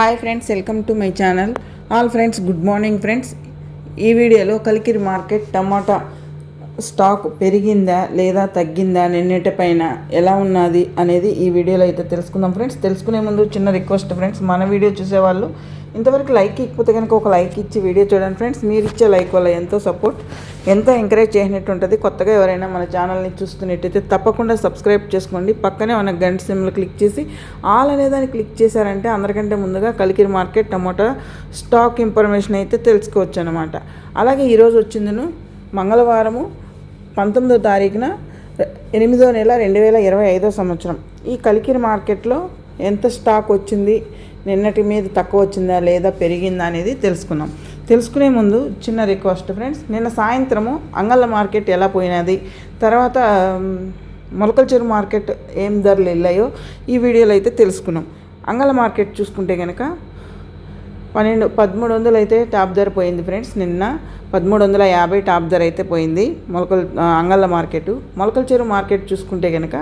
Hi friends welcome to my channel. All friends good morning friends. ఈ వీడియోలో Kalikiri market టమాటా stock పెరిగిందా లేదా తగ్గిందా నిన్నటి పైన ఎలా ఉన్నది అనేది ఈ వీడియోలో అయితే తెలుసుకుందాం ఫ్రెండ్స్. తెలుసుకునే ముందు చిన్న రిక్వెస్ట్ ఫ్రెండ్స్ మన వీడియో చూసేవాళ్ళు ఇంతవరకు లైక్ ఇకపోతే కనుక ఒక లైక్ ఇచ్చి వీడియో చూడండి ఫ్రెండ్స్. మీరు ఇచ్చే లైక్ వల్ల ఎంతో సపోర్ట్ ఎంతో ఎంకరేజ్ చేసినట్టు ఉంటుంది కొత్తగా ఎవరైనా మన ఛానల్ని చూస్తున్నట్టయితే తప్పకుండా సబ్స్క్రైబ్ చేసుకోండి. పక్కనే మన గంట సిమ్లు క్లిక్ చేసి ఆల్ అనే దాన్ని క్లిక్ చేశారంటే అందరికంటే ముందుగా Kalikiri market tomato stock information అయితే తెలుసుకోవచ్చు అనమాట అలాగే ఈరోజు వచ్చిందను మంగళవారము పంతొమ్మిదో తారీఖున ఎనిమిదో నెల రెండు వేల ఇరవై ఐదో సంవత్సరం. ఈ కలికిరి మార్కెట్లో ఎంత స్టాక్ వచ్చింది నిన్నటి మీద తక్కువ వచ్చిందా లేదా పెరిగిందా అనేది తెలుసుకున్నాం తెలుసుకునే ముందు చిన్న రిక్వెస్ట్ ఫ్రెండ్స్. నిన్న సాయంత్రము అంగళ్ళ మార్కెట్ ఎలా పోయినది తర్వాత మొలకల చెరువు మార్కెట్ ఏం ధరలు వెళ్ళాయో ఈ వీడియోలో అయితే తెలుసుకున్నాం. అంగళ మార్కెట్ చూసుకుంటే కనుక పన్నెండు పదమూడు వందలు అయితే టాప్ ధర పోయింది ఫ్రెండ్స్. నిన్న పదమూడు వందల యాభై టాప్ ధర అయితే పోయింది మొలకలు అంగళ అంగళ్ళ మార్కెట్. మొలకల చెరువు మార్కెట్ చూసుకుంటే కనుక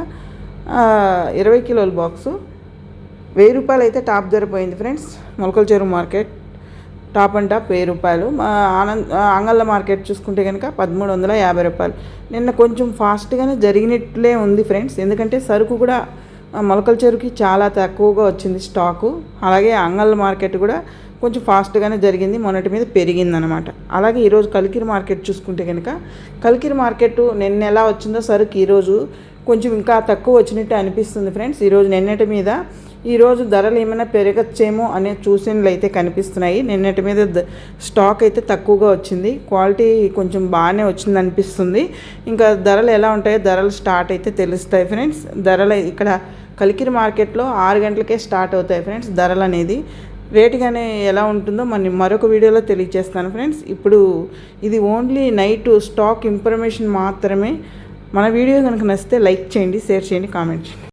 ఇరవై కిలోల బాక్సు వెయ్యి రూపాయలు అయితే టాప్ ధర పోయింది ఫ్రెండ్స్. మొలకల చెరువు మార్కెట్ టాప్ అండ్ టాప్ వెయ్యి రూపాయలు. మా ఆనంద్ అంగళ్ళ మార్కెట్ చూసుకుంటే కనుక పదమూడు వందల యాభై రూపాయలు. నిన్న కొంచెం ఫాస్ట్గానే జరిగినట్లే ఉంది ఫ్రెండ్స్. ఎందుకంటే సరుకు కూడా మొలకల చెరుకు చాలా తక్కువగా వచ్చింది స్టాకు. అలాగే అంగళ్ళ మార్కెట్ కూడా కొంచెం ఫాస్ట్గానే జరిగింది. మొన్నటి మీద పెరిగిందనమాట. అలాగే ఈరోజు కలికిరి మార్కెట్ చూసుకుంటే కనుక కలికిరి మార్కెట్ నిన్న ఎలా వచ్చిందో సరుకు ఈరోజు కొంచెం ఇంకా తక్కువ వచ్చినట్టు అనిపిస్తుంది ఫ్రెండ్స్. ఈరోజు నిన్నటి మీద ఈరోజు ధరలు ఏమైనా పెరగచ్చేమో అనే సూచనలు అయితే కనిపిస్తున్నాయి. నిన్నటి మీద స్టాక్ అయితే తక్కువగా వచ్చింది. క్వాలిటీ కొంచెం బాగానే వచ్చింది అనిపిస్తుంది. ఇంకా ధరలు ఎలా ఉంటాయో ధరలు స్టార్ట్ అయితే తెలుస్తాయి ఫ్రెండ్స్. ధరలు ఇక్కడ కలికిరి మార్కెట్లో ఆరు గంటలకే స్టార్ట్ అవుతాయి ఫ్రెండ్స్ ధరలు అనేది. రేట్ కానీ ఎలా ఉంటుందో మన మరొక వీడియోలో తెలియజేస్తాను ఫ్రెండ్స్. ఇప్పుడు ఇది ఓన్లీ నైట్ స్టాక్ ఇన్ఫర్మేషన్ మాత్రమే. మన వీడియో కనుక నచ్చితే లైక్ చేయండి షేర్ చేయండి కామెంట్ చేయండి.